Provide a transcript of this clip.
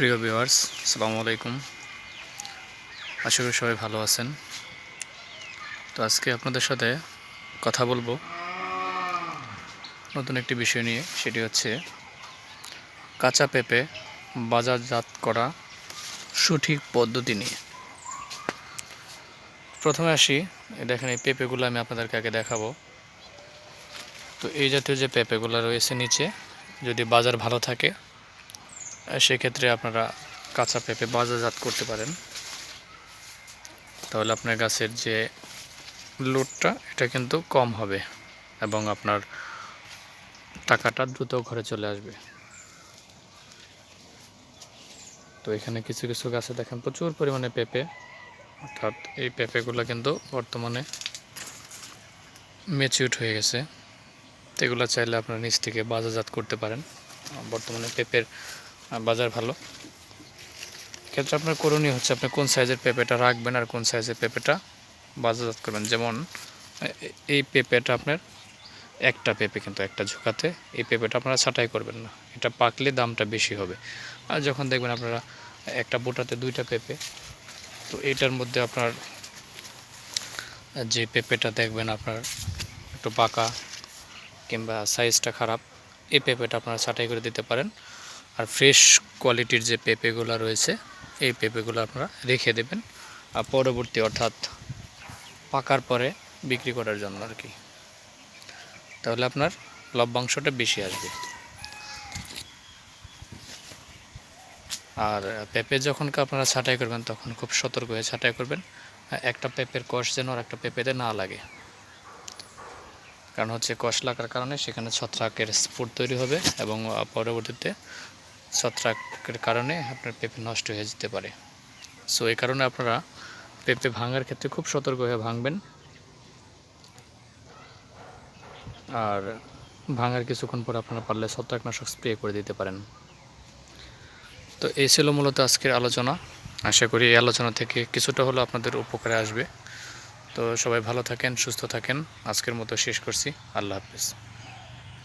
প্রিয় ভিউয়ার্স আসসালামু আলাইকুম। আশা করি সবাই ভালো আছেন। তো আজকে আপনাদের সাথে কথা বলব নতুন একটি বিষয় নিয়ে, সেটি হচ্ছে কাঁচা পেঁপে বাজারজাত করা সঠিক পদ্ধতি নিয়ে। প্রথমে আসি দেখেন এই পেঁপেগুলো আমি আপনাদেরকে আগে দেখাবো। তো এই জাতীয় যে পেঁপেগুলো রয়েছে নিচে, যদি বাজার ভালো থাকে সেক্ষেত্রে আপনারা কাঁচা পেঁপে বাজারজাত করতে পারেন। তাহলে আপনার গাছের যে লোডটা, এটা কিন্তু কম হবে এবং আপনার টাকাটা দ্রুত ঘরে চলে আসবে। তো এখানে কিছু কিছু গাছে দেখেন প্রচুর পরিমাণে পেঁপে। অর্থাৎ এই পেঁপেগুলো কিন্তু বর্তমানে মেচিউড হয়ে গেছে। এগুলো চাইলে আপনারা নিচ থেকে বাজারজাত করতে পারেন। বর্তমানে পেঁপের বাজার ভালো। ক্ষেত্রে আপনার করণীয় হচ্ছে আপনি কোন সাইজের পেঁপেটা রাখবেন আর কোন সাইজের পেঁপেটা বাজারজাত করবেন। যেমন এই পেঁপেটা আপনার একটা পেঁপে কিন্তু একটা ঝোঁকাতে এই পেঁপেটা আপনারা ছাঁটাই করবেন না। এটা পাকলে দামটা বেশি হবে। আর যখন দেখবেন আপনারা একটা বোটাতে দুইটা পেঁপে, তো এটার মধ্যে আপনার যে পেঁপেটা দেখবেন আপনার একটু পাকা কিংবা সাইজটা খারাপ, এই পেঁপেটা আপনারা ছাঁটাই করে দিতে পারেন। আর ফ্রেশ কোয়ালিটির যে পেঁপেগুলো রয়েছে, এই পেঁপেগুলো আপনারা রেখে দেবেন। আর পরবর্তী অর্থাৎ পাকার পরে বিক্রি করার জন্য আর কি। তাহলে আপনার লভ্যাংশটা বেশি আসবে। আর পেঁপে যখন আপনারা ছাঁটাই করবেন, তখন খুব সতর্ক হয়ে ছাঁটাই করবেন। একটা পেঁপের কষ যেন আর একটা পেঁপেতে না লাগে। কারণ হচ্ছে কষ লাগার কারণে সেখানে ছত্রাকের স্ফুট তৈরি হবে এবং পরবর্তীতে ছত্রাকের কারণে আপনার পেঁপে নষ্ট হয়ে যেতে পারে। সো এই কারণে আপনারা পেঁপে ভাঙার ক্ষেত্রে খুব সতর্ক হয়ে ভাঙবেন। আর ভাঙার কিছুক্ষণ পর আপনারা পারলে ছত্রাকনাশক স্প্রে করে দিতে পারেন। তো এই ছিল মূলত আজকের আলোচনা। আশা করি এই আলোচনা থেকে কিছুটা হলেও আপনাদের উপকারে আসবে। তো সবাই ভালো থাকেন, সুস্থ থাকেন। আজকের মতো শেষ করছি। আল্লাহ হাফিজ।